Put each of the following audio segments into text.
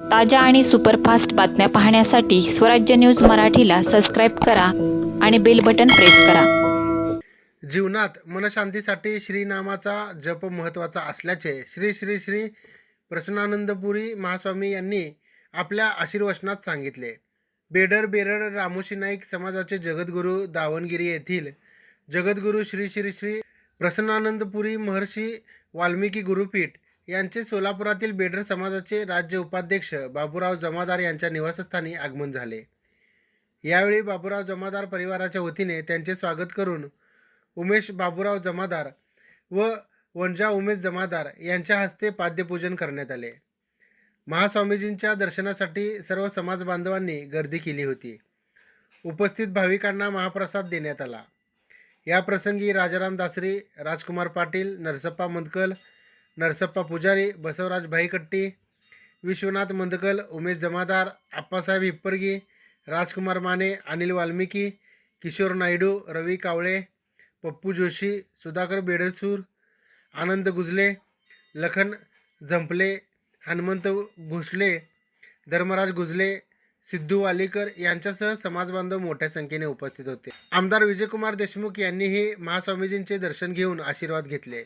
ताज्या आणि सुपरफास्ट बातम्या पाहण्यासाठी स्वराज्य न्यूज मराठीला सबस्क्राईब करा आणि बेल बटन प्रेस करा. जीवनात मनशांतीसाठी श्रीनामाचा जप महत्त्वाचा असल्याचे श्री श्री श्री प्रसन्नानंदपुरी महास्वामी यांनी आपल्या आशीर्वचनात सांगितले. बेडर बेरड रामोशी नाईक समाजाचे जगद्गुरू दावणगिरी येथील जगद्गुरू श्री श्री श्री प्रसन्नानंदपुरी महर्षी वाल्मिकी गुरुपीठ यांचे सोलापुरातील बेडर समाजाचे राज्य उपाध्यक्ष बाबूराव जमादार यांच्या निवासस्थानी आगमन झाले. यावेळी बाबूराव जमादार परिवाराच्या वतीने त्यांचे स्वागत करून उमेश बाबूराव जमादार व वंजा उमेश जमादार यांच्या हस्ते पाद्यपूजन करण्यात आले. महास्वामीजींच्या दर्शनासाठी सर्व समाज बांधवांनी गर्दी केली होती. उपस्थित भाविकांना महाप्रसाद देण्यात आला. या प्रसंगी राजाराम दासरी राजकुमार पाटील नरसप्पा मंदकल नरसप्पा पुजारी बसवराज भाईकट्टी विश्वनाथ मंदकल उमेश जमादार आप्पासाहेब हिप्परगी राजकुमार माने अनिल वाल्मिकी किशोर नायडू रवी कावळे पप्पू जोशी सुधाकर बेडसूर आनंद गुजले लखन झंपले हनुमंत घोसले धर्मराज गुजले सिद्धू वालीकर यांच्यासह समाजबांधव मोठ्या संख्येने उपस्थित होते. आमदार विजयकुमार देशमुख यांनीही महास्वामीजींचे दर्शन घेऊन आशीर्वाद घेतले.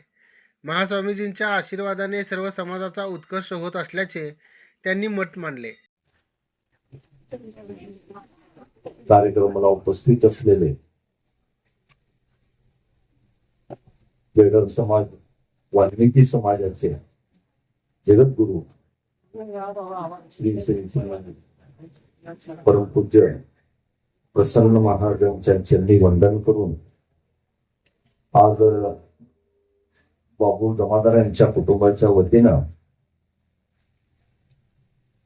महास्वामीजींच्या आशीर्वादाने सर्व समाजाचा उत्कर्ष होत असल्याचे त्यांनी मत मांडले. कार्यक्रमाला उपस्थित असलेले बेडर समाज वाल्मिकी समाजाचे जगद्गुरु श्री श्री परमपूज्य प्रसन्न महाराजांच्या चरणी वंदन करून आज बाबू जमादार यांच्या कुटुंबाच्या वतीनं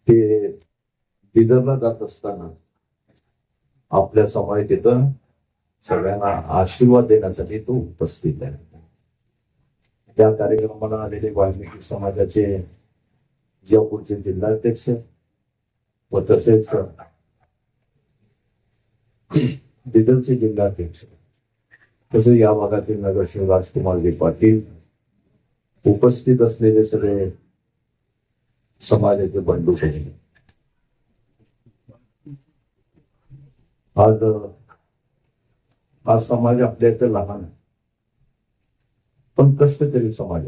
ते बिदरला जात असताना आपल्या समाजात तिथं सगळ्यांना आशीर्वाद देण्यासाठी तो उपस्थित आहे. त्या कार्यक्रमाला आलेले वाल्मिकी समाजाचे जयपूरचे जिल्हाध्यक्ष व तसेच बिदरचे जिल्हाध्यक्ष तसे या भागातील नगरसेवक राजकुमार पाटील उपस्थित असलेले सगळे समाजाचे बंधू भगिनी आज हा समाज आपल्या इथं लहान आहे. पण कष्टकरी समाज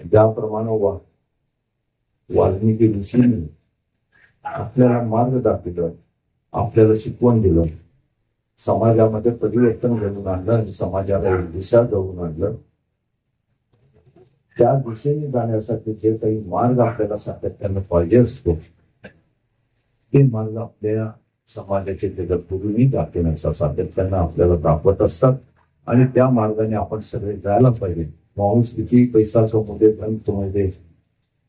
ज्याप्रमाणे वा वाल्मिकी ऋषींनी आपल्याला मार्ग दाखविलं आपल्याला शिकवण दिलं समाजामध्ये परिवर्तन घडून आणलं आणि समाजाला दिशा जाऊन आणलं त्या दिशेने जाण्यासाठी जे काही मार्ग आपल्याला सातत्यानं पाहिजे असतो ते मार्ग आपल्या समाजाचे जगद्गुरूंनी दाखवण्याचा सातत्यानं आपल्याला दाखवत असतात. आणि त्या मार्गाने आपण सगळे जायला पाहिजे. माणूस किती पैसा कमू दे धन कमू दे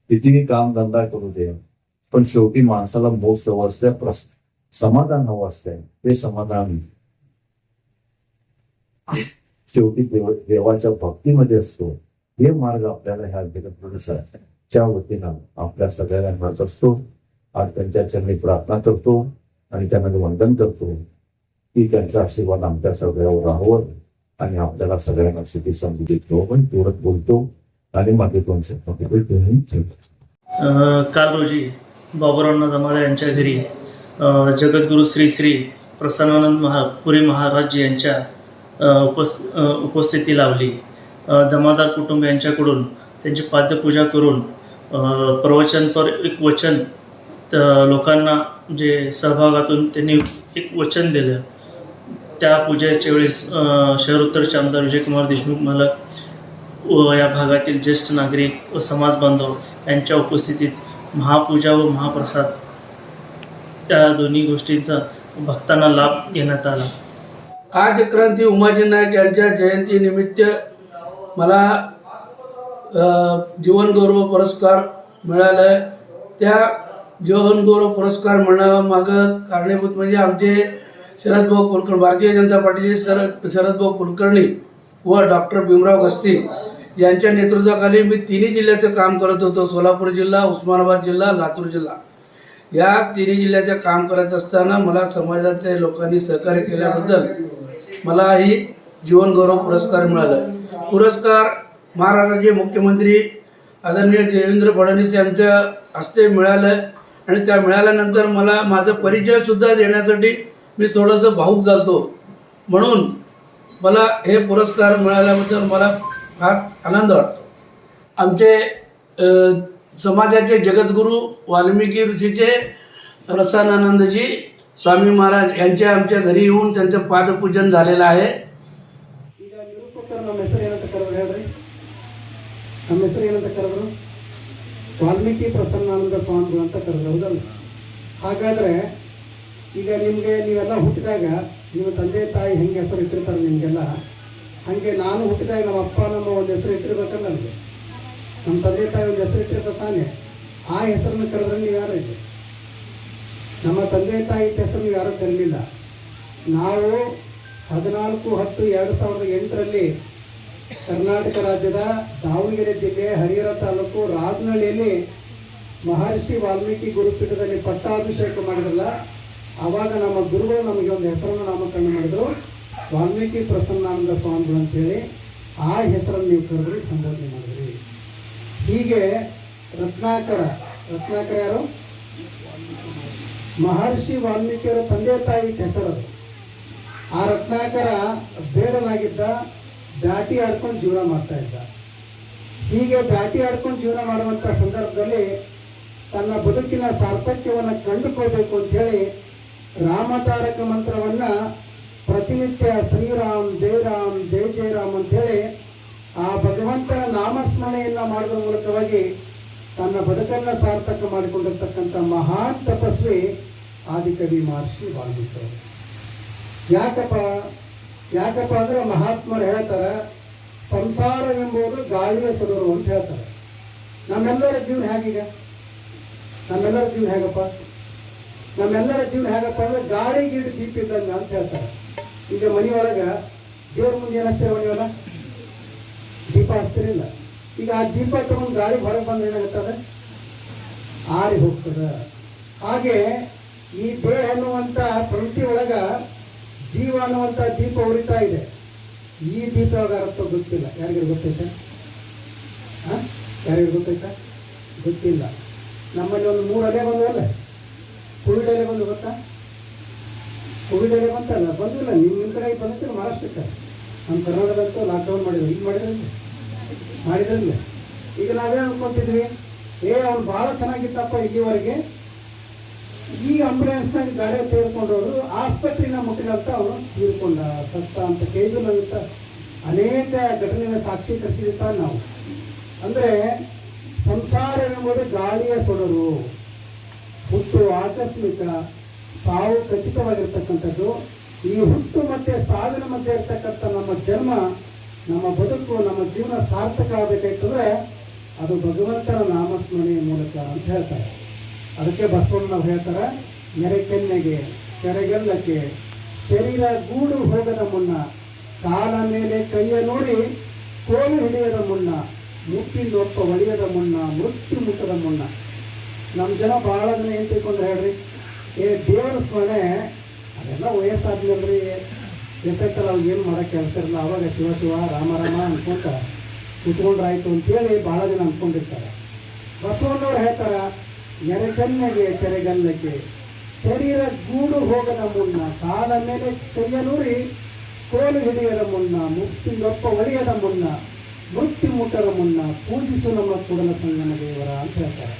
कितीही काम धंदा करू दे पण शेवटी माणसाला मोक्ष हवं असतं प्रस समाधान हवं असते. ते समाधान शेवटी देव देवाच्या भक्तीमध्ये असतो. हे मार्ग आपल्याला ह्या जगद्गुरूच्या वतीनं आपल्या सगळ्यांना मिळत असतो आज त्यांच्या चरणी प्रार्थना करतो आणि त्यांना वंदन करतो. की त्यांचा आशीर्वाद आमच्या सगळ्यावर राहावं आणि आपल्याला सगळ्यांना सुखी समृद्धी पण तेवढत बोलतो. आणि मागे दोन काल रोजी बाबुरावना जमादार यांच्या घरी जगद्गुरु श्री श्री प्रसन्नानंद महा पुरी महाराज यांच्या उपस्थिती लावली जमादार कुटुंब यांच्याकडून त्यांची पाद्यपूजा करून प्रवचनपर एक वचन तर लोकांना जे सहभागातून त्यांनी एक वचन दिलं. त्या पूजेच्या वेळेस अ, शहरोत्तरचे आमदार विजयकुमार देशमुख मालक व या भागातील ज्येष्ठ नागरिक व समाज बांधव यांच्या उपस्थितीत महापूजा व महाप्रसाद या दोन्ही गोष्टींचा भक्तांना लाभ घेण्यात आला. आज क्रांती उमाजी नाईक यांच्या जयंतीनिमित्त मला जीवनगौरव पुरस्कार मिळाला आहे त्या जीवनगौरव पुरस्कार मिळण्यामागं कारणीभूत म्हणजे आमचे शरदभाऊ कुलकर्णी भारतीय जनता पार्टीचे शरद शरदभाऊ कुलकर्णी व डॉक्टर भीमराव गस्ती यांच्या नेतृत्वाखाली मी तिन्ही जिल्ह्याचं काम करत होतो. सोलापूर जिल्हा उस्मानाबाद जिल्हा लातूर जिल्हा. या तिन्ही जिल्ह्याचं काम करत असताना मला समाजाच्या लोकांनी सहकार्य केल्याबद्दल मला ही जीवनगौरव पुरस्कार मिळाला. पुरस्कार महाराष्ट्राचे मुख्यमंत्री आदरणीय देवेंद्र फडणवीस यांच्या हस्ते मिळालं आणि त्या मिळाल्यानंतर मला माझा परिचयसुद्धा देण्यासाठी मी थोडंसं भाऊक झालतो. म्हणून मला हे पुरस्कार मिळाल्याबद्दल मला फार आनंद वाटतो. आमचे समाजाचे जगद्गुरू वाल्मिकी ऋषीचे रसानानंदजी स्वामी महाराज यांच्या आमच्या घरी येऊन त्यांचं पादपूजन झालेलं आहे. ನಮ್ಮ ಹೆಸರು ಏನಂತ ಕರೆದ್ರು? ವಾಲ್ಮೀಕಿ ಪ್ರಸನ್ನಾನಂದ ಸ್ವಾಮಿಗಳು ಅಂತ ಕರೆದ್ರು, ಹೌದಲ್ಲ? ಹಾಗಾದ್ರೆ ಈಗ ನಿಮಗೆ ನೀವೆಲ್ಲ ಹುಟ್ಟಿದಾಗ ನಿಮ್ಮ ತಂದೆ ತಾಯಿ ಹೆಂಗೆ ಹೆಸರು ಇಟ್ಟಿರ್ತಾರೆ ನಿಮಗೆಲ್ಲ? ಹಾಗೆ ನಾನು ಹುಟ್ಟಿದಾಗ ನಮ್ಮ ಅಪ್ಪ, ನಮ್ಮ ಒಂದು ಹೆಸರು ಇಟ್ಟಿರ್ಬೇಕಲ್ಲ ನನಗೆ ನಮ್ಮ ತಂದೆ ತಾಯಿ ಒಂದು ಹೆಸರು ಇಟ್ಟಿರ್ತಾರೆ ತಾನೇ. ಆ ಹೆಸರನ್ನು ಕರೆದ್ರೆ ನೀವು ಯಾರು ಇಲ್ಲ? ನಮ್ಮ ತಂದೆ ತಾಯಿ ಇಟ್ಟ ಹೆಸರು ನೀವು ಯಾರೂ ಕರೀಲಿಲ್ಲ? ನಾವು ಹದಿನಾಲ್ಕು ಹತ್ತು ಎರಡು ಸಾವಿರದ ಎಂಟರಲ್ಲಿ ಕರ್ನಾಟಕ ರಾಜ್ಯದ ದಾವಣಗೆರೆ ಜಿಲ್ಲೆ ಹರಿಹರ ತಾಲೂಕು ರಾಜನಹಳ್ಳಿಯಲ್ಲಿ ಮಹರ್ಷಿ ವಾಲ್ಮೀಕಿ ಗುರುಪೀಠದಲ್ಲಿ ಪಟ್ಟಾಭಿಷೇಕ ಮಾಡಿದ್ರಲ್ಲ, ಆವಾಗ ನಮ್ಮ ಗುರುಗಳು ನಮಗೆ ಒಂದು ಹೆಸರನ್ನು ನಾಮಕರಣ ಮಾಡಿದರು. ವಾಲ್ಮೀಕಿ ಪ್ರಸನ್ನಾನಂದ ಸ್ವಾಮಿಗಳು ಅಂತೇಳಿ ಆ ಹೆಸರನ್ನು ನೀವು ಕರೆದ್ರಿ, ಸಂಬೋಧನೆ ಮಾಡಿದ್ರಿ. ಹೀಗೆ ರತ್ನಾಕರ ರತ್ನಾಕರ ಯಾರು? ಮಹರ್ಷಿ ವಾಲ್ಮೀಕಿಯವರ ತಂದೆ ತಾಯಿ ಹೆಸರದು. ಆ ರತ್ನಾಕರ ಬೇಡನಾಗಿದ್ದ ಬ್ಯಾಟಿ ಆಡ್ಕೊಂಡು ಜೀವನ ಮಾಡ್ತಾ ಇದ್ದ. ಹೀಗೆ ಬ್ಯಾಟಿ ಆಡ್ಕೊಂಡು ಜೀವನ ಮಾಡುವಂಥ ಸಂದರ್ಭದಲ್ಲಿ ತನ್ನ ಬದುಕಿನ ಸಾರ್ಥಕ್ಯವನ್ನು ಕಂಡುಕೋಬೇಕು ಅಂತೇಳಿ ರಾಮತಾರಕ ಮಂತ್ರವನ್ನು ಪ್ರತಿನಿತ್ಯ ಶ್ರೀರಾಮ್ ಜೈ ರಾಮ್ ಜೈ ಜೈರಾಮ್ ಅಂತೇಳಿ ಆ ಭಗವಂತನ ನಾಮಸ್ಮರಣೆಯನ್ನು ಮಾಡುವ ಮೂಲಕವಾಗಿ ತನ್ನ ಬದುಕನ್ನು ಸಾರ್ಥಕ ಮಾಡಿಕೊಂಡಿರ್ತಕ್ಕಂಥ ಮಹಾನ್ ತಪಸ್ವಿ ಆದಿಕವಿ ಮಹರ್ಷಿ ವಾಲ್ಮೀಕಿ ಯಾಕಪ್ಪ? ಯಾಕಪ್ಪ ಅಂದ್ರೆ ಮಹಾತ್ಮರು ಹೇಳ್ತಾರೆ, ಸಂಸಾರವೆಂಬುದು ಗಾಳಿಯ ಸುಡರು ಅಂತ ಹೇಳ್ತಾರೆ. ನಮ್ಮೆಲ್ಲರ ಜೀವನ ಹೇಗೀಗ? ನಮ್ಮೆಲ್ಲರ ಜೀವನ ಹೇಗಪ್ಪ? ನಮ್ಮೆಲ್ಲರ ಜೀವನ ಹೇಗಪ್ಪ ಅಂದ್ರೆ ಗಾಳಿ ಗಿಡ ದೀಪ ಇದ್ದಂಗ ಅಂತ ಹೇಳ್ತಾರೆ. ಈಗ ಮನೆಯೊಳಗ ದೇವ್ರ ಮುಂದೆ ಏನಸ್ತೀರ ಮನೆಯೊಳ ದೀಪ ಹಚ್ತಿರಿಲ್ಲ ಈಗ ಆ ದೀಪ ತಗೊಂಡು ಗಾಳಿ ಹೊರಗೆ ಬಂದ್ರೆ ಏನಾಗುತ್ತದೆ? ಆರಿ ಹೋಗ್ತದೆ. ಹಾಗೆ ಈ ದೇಹ ಅನ್ನುವಂಥ ಪ್ರಕೃತಿ ಒಳಗ ಜೀವ ಅನ್ನುವಂಥ ದೀಪ ಉರಿತಾ ಇದೆ. ಈ ದೀಪ ಅರ್ಥ ಗೊತ್ತಿಲ್ಲ. ಯಾರಿಗಾರು ಗೊತ್ತೈತೆ ಹಾಂ? ಯಾರಿಗೂ ಗೊತ್ತೈತಾ ಗೊತ್ತಿಲ್ಲ. ನಮ್ಮಲ್ಲಿ ಒಂದು ಮೂರು ಅಲೆ ಬಂದವಲ್ಲ? ಕೋವಿಡ್ ಅಲೆ ಬಂದು ಗೊತ್ತಾ? ಕೋವಿಡ್ ಅಲೆ ಬಂತಲ್ಲ? ಬಂದಿಲ್ಲ. ನಿಮ್ಮ ನಿಮ್ಮ ಕಡೆ ಬಂದಿತ್ತು ಮಹಾರಾಷ್ಟ್ರಕ್ಕೆ. ನಮ್ಮ ಕರ್ನಾಟಕದಂತೂ ಲಾಕ್ಡೌನ್ ಮಾಡಿದ್ರು. ಹಿಂಗೆ ಮಾಡಿದ್ರಲ್ಲ ಮಾಡಿದ್ರಲ್ಲ ಈಗ ನಾವೇನು ಅನ್ಕೊಂತಿದ್ವಿ? ಏ, ಅವ್ನು ಭಾಳ ಚೆನ್ನಾಗಿತ್ತಪ್ಪ ಇಲ್ಲಿವರೆಗೆ. ಈಗ ಆಂಬುಲೆನ್ಸ್ನಾಗ ಗಾಡಿ ತೆಗೆದುಕೊಂಡು ಹೋದ್ರು ಆಸ್ಪತ್ರೆನ ಮುಟ್ಟಿನಂತ ಅವನು ತೀರ್ಕೊಂಡ ಸತ್ತ ಅಂತ ಕೇಳಿದ್ರಂತ ಅನೇಕ ಘಟನೆಗಳ ಸಾಕ್ಷೀಕರಿಸಿದ ನಾವು. ಅಂದರೆ ಸಂಸಾರವೆಂಬುದು ಗಾಳಿಯ ಸೊಡರು ಹುಟ್ಟು ಆಕಸ್ಮಿಕ, ಸಾವು ಖಚಿತವಾಗಿರ್ತಕ್ಕಂಥದ್ದು. ಈ ಹುಟ್ಟು ಮತ್ತೆ ಸಾವಿನ ಮಧ್ಯೆ ಇರ್ತಕ್ಕಂಥ ನಮ್ಮ ಜನ್ಮ, ನಮ್ಮ ಬದುಕು, ನಮ್ಮ ಜೀವನ ಸಾರ್ಥಕ ಆಗಬೇಕಾಯ್ತಂದ್ರೆ ಅದು ಭಗವಂತನ ನಾಮಸ್ಮರಣೆಯ ಮೂಲಕ ಅಂತ ಹೇಳ್ತಾರೆ. ಅದಕ್ಕೆ ಬಸವಣ್ಣನವ್ರು ಹೇಳ್ತಾರೆ ನೆರೆಕೆನ್ನೆಗೆ ಕೆರೆಗೆಲ್ಲಕ್ಕೆ ಶರೀರ ಗೂಡು ಹೋಗದ ಮುನ್ನ, ಕಾಲ ಮೇಲೆ ಕೈಯ ನೋಡಿ ಕೋಲು ಹಿಡಿಯದ ಮುನ್ನ, ಮುಪ್ಪಿಂದೊಪ್ಪ ಒಳಿಯದ ಮುನ್ನ, ಮೃತ್ಯು ಮುಟ್ಟದ ಮುನ್ನ. ನಮ್ಮ ಜನ ಭಾಳ ಜನ ಏನು ತಿಳ್ಕೊಂಡ್ರೆ ಹೇಳ್ರಿ, ಏ ದೇವರ ಸ್ಮರಣೆ, ಅದೆಲ್ಲ ವಯಸ್ಸಾದ್ಮೇಲೆ ಇರ್ತೈತಲ್ಲ ಅವ್ರಿಗೆ ಏನು ಮಾಡೋ ಕೆಲಸ ಇರಲ್ಲ, ಅವಾಗ ಶಿವ ಶಿವ, ರಾಮ ರಾಮ ಅನ್ಕೊಂತ ಕುತ್ಕೊಂಡ್ರಾಯ್ತು ಅಂತೇಳಿ ಭಾಳ ಜನ ಅಂದ್ಕೊಂಡಿರ್ತಾರೆ ಬಸವಣ್ಣವ್ರು ಹೇಳ್ತಾರ ನೆರೆಗನ್ನೆಗೆ ತೆರೆಗಲ್ಲಕ್ಕೆ ಶರೀರ ಗೂಡು ಹೋಗದ ಮುನ್ನ ಕಾಲ ಮೇಲೆ ಕೈಯನೂರಿ ಕೋಲು ಹಿಡಿಯದ ಮುನ್ನ ಮುಪ್ಪಿಂದೊಪ್ಪ ಒಳಿಯದ ಮುನ್ನ ಮೃತ್ಯು ಮುಟ್ಟದ ಮುನ್ನ ಪೂಜಿಸು ನಮ್ಮ ಕೂಡಲ ಸಂಗಮ ದೇವರ ಅಂತ ಹೇಳ್ತಾರೆ.